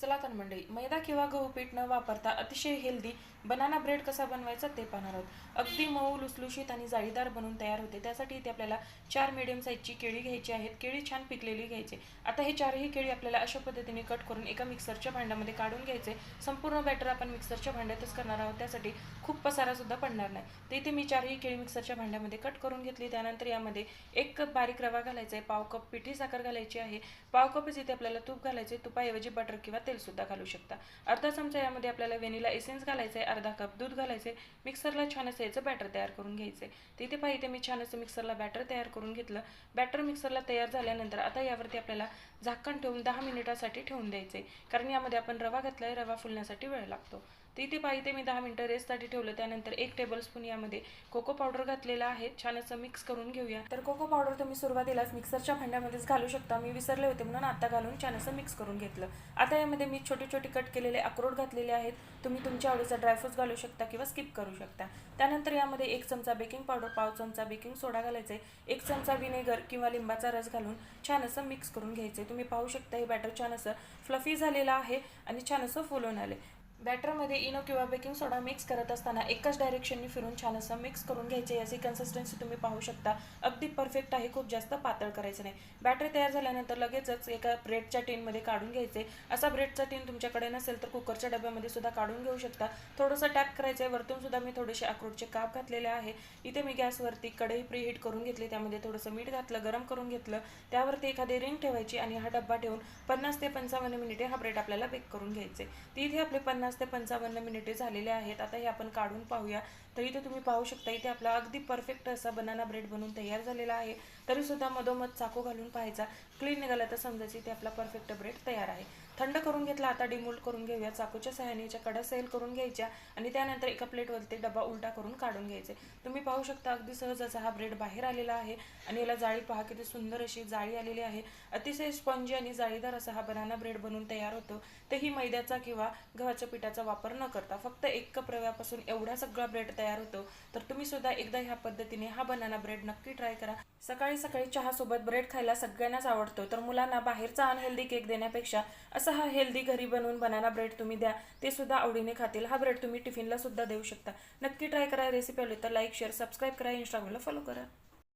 चला तर मंडळी मैदा किंवा गहू पीठ न वापरता अतिशय हेल्दी बनाना ब्रेड कसा बनवायचा ते पाहणार आहोत. अगदी मऊ लुसलुशीत आणि जाळीदार बनून तयार होते. त्यासाठी इथे आपल्याला चार मिडियम साईजची केळी घ्यायची आहेत. केळी छान पिकलेली घ्यायची. आता हे चारही केळी आपल्याला अशा पद्धतीने कट करून एका मिक्सरच्या भांड्यामध्ये काढून घ्यायचे. संपूर्ण बॅटर आपण मिक्सरच्या भांड्यातच करणार आहोत. त्यासाठी खूप पसारासुद्धा पडणार नाही. तर इथे मी चारही केळी मिक्सरच्या भांड्यामध्ये कट करून घेतली. त्यानंतर यामध्ये एक कप बारीक रवा घालायचा आहे. पाव कप पिठी साखर घालायची आहे. पाव कपच इथे आपल्याला तूप घालायचे. तुपाऐवजी बटर किंवा तेलसुद्धा घालू शकता. अर्धा चमचा यामध्ये आपल्याला व्हॅनिला एसेन्स घालायचं आहे अर्धा कप दूध घालायचे मिक्सरला छान असं याचं बॅटर तयार करून घ्यायचे तिथे पाहिजे मी छान असं मिक्सरला बॅटर तयार करून घेतलं. बॅटर मिक्सरला तयार झाल्यानंतर आता यावरती आपल्याला झाकण ठेवून दहा मिनिटासाठी ठेवून द्यायचे कारण यामध्ये आपण रवा घातलाय रवा फुलण्यासाठी वेळ लागतो. तिथे पाहिजे मी दहा मिनटं रेस्टसाठी ठेवलं. त्यानंतर एक टेबलस्पून यामध्ये कोको पावडर घातलेला आहे. छान असं मिक्स करून घेऊया. तर कोको पावडर तुम्ही सुरुवातीलाच मिक्सरच्या भांड्यामध्येच घालू शकता. मी विसरले होते म्हणून आता घालून छान असं मिक्स करून घेतलं. आता यामध्ये मी छोटे छोटे कट केलेले अक्रोड घातलेले आहेत. तुम्ही तुमच्या आवडीचा ड्रायफ्रूट्स घालू शकता किंवा स्किप करू शकता. त्यानंतर यामध्ये एक चमचा बेकिंग पावडर पाव चमचा बेकिंग सोडा घालायचे. एक चमचा विनेगर किंवा लिंबाचा रस घालून छान असं मिक्स करून घ्यायचे. तुम्ही पाहू शकता हे बॅटर छान असं फ्लफी झालेलं आहे आणि छान असं फुलून आले बॅटरमध्ये इनो किंवा बेकिंग सोडा मिक्स करत असताना एकाच डायरेक्शननी फिरून छान असं मिक्स करून घ्यायचे. याची कन्सिस्टन्सी तुम्ही पाहू शकता. अगदी परफेक्ट आहे. खूप जास्त पातळ करायचं नाही. बॅटर तयार झाल्यानंतर लगेचच एका ब्रेडच्या टीनमध्ये काढून घ्यायचे. असा ब्रेडचा टीन तुमच्याकडे नसेल तर कुकरच्या डब्यामध्ये सुद्धा काढून घेऊ शकता. थोडंसं टॅप करायचं आहे वरतून सुद्धा मी थोडेसे अक्रोडचे काप घातलेले आहे. इथे मी गॅसवरती कढई प्रीहीट करून घेतली. त्यामध्ये थोडंसं मीठ घातलं गरम करून घेतलं. त्यावरती एखादी रिंग ठेवायची आणि हा डब्बा ठेवून पन्नास ते पंचावन्न मिनिटे हा ब्रेड आपल्याला बेक करून घ्यायचे. तिथे आपले पन्नास ते पंचावन्न मिनिटे झालेले आहेत. आता हे आपण काढून पाहूया. तर इथे तुम्ही पाहू शकता इथे आपला अगदी परफेक्ट असा बनाना ब्रेड बनून तयार झालेला आहे. तरी सुद्धा मधोमध चाकू घालून पाहायचा. क्लीन निघाला तर समजायचं इथे आपला परफेक्ट ब्रेड तयार आहे. थंड करून घेतला आता डिमोल्ड करून घेऊया चाकूच्या सहाय्याने याच्या कडा सेल करून घ्यायच्या आणि त्यानंतर एका प्लेटवरती डबा उलटा करून काढून घ्यायचे. तुम्ही पाहू शकता अगदी सहज असा हा ब्रेड बाहेर आलेला आहे आणि याला जाळी पहा किती सुंदर अशी जाळी आलेली आहे. अतिशय स्पंजी आणि जाळीदार असा हा बनाना ब्रेड बनून तयार होतो. तेही मैद्याचा किंवा गव्हाच्या पिठाचा वापर न करता फक्त एक कप रव्यापासून एवढा सगळा ब्रेड तयार होतो. तर तुम्ही सुद्धा एकदा ह्या पद्धतीने हा बनाना ब्रेड नक्की ट्राय करा. सकाळी सकाळी चहा सोबत ब्रेड खायला सगळ्यांनाच आवडतो. तर मुलांना बाहेरचा अनहेल्दी केक देण्यापेक्षा असा हा हेल्दी घरी बनवून बनाना ब्रेड तुम्ही द्या ते सुद्धा आवडीने खातील. हा ब्रेड तुम्ही टिफिनला सुद्धा देऊ शकता. नक्की ट्राय करा रेसिपी आवली तर लाईक शेअर सबस्क्राईब करा. इंस्टाग्रामला फॉलो करा.